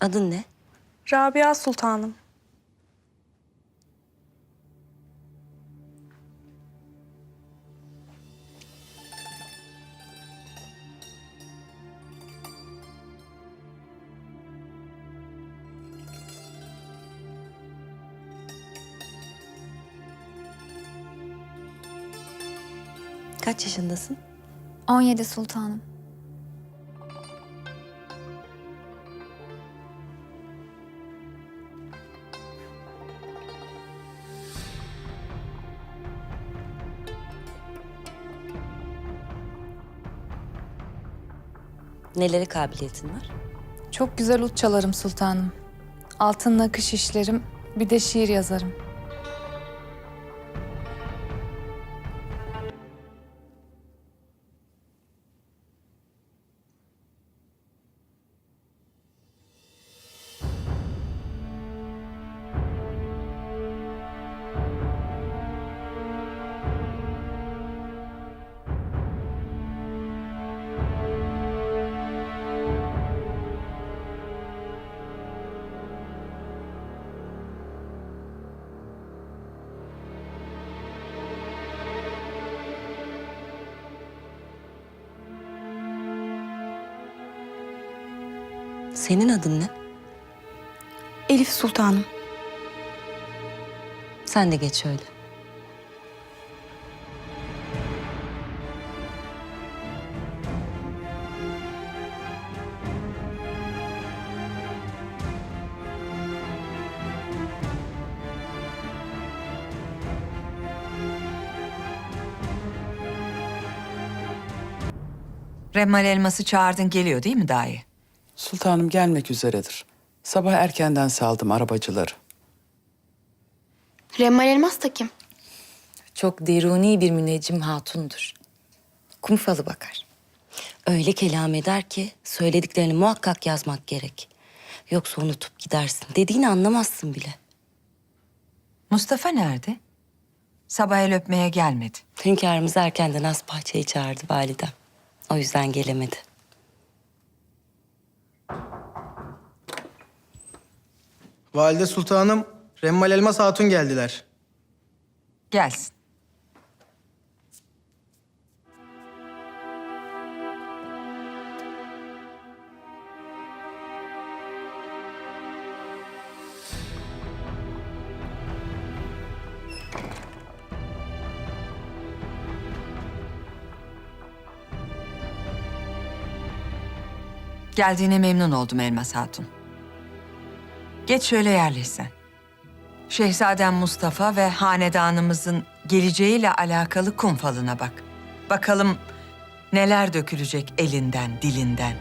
Adın ne? Rabia Sultanım. Kaç yaşındasın? 17 sultanım. Nelere kabiliyetin var? Çok güzel ut çalarım sultanım. Altın nakış işlerim, bir de şiir yazarım. Senin adın ne? Elif Sultanım. Sen de geç şöyle. Remmal elması çağırdın geliyor değil mi dahi? Sultanım gelmek üzeredir. Sabah erkenden saldım arabacıları. Remmal Elmas da kim? Çok deruni bir müneccim hatundur. Kum falı bakar. Öyle kelam eder ki söylediklerini muhakkak yazmak gerek. Yoksa unutup gidersin. Dediğini anlamazsın bile. Mustafa nerede? Sabah el öpmeye gelmedi. Hünkârımız erkenden az bahçeyi çağırdı validem. O yüzden gelemedi. Valide Sultanım, Remmal Elmas Hatun geldiler. Gelsin. Geldiğine memnun oldum Elmas Hatun. Geç şöyle yerleşsen. Şehzadem Mustafa ve hanedanımızın geleceğiyle alakalı kum falına bak. Bakalım neler dökülecek elinden, dilinden.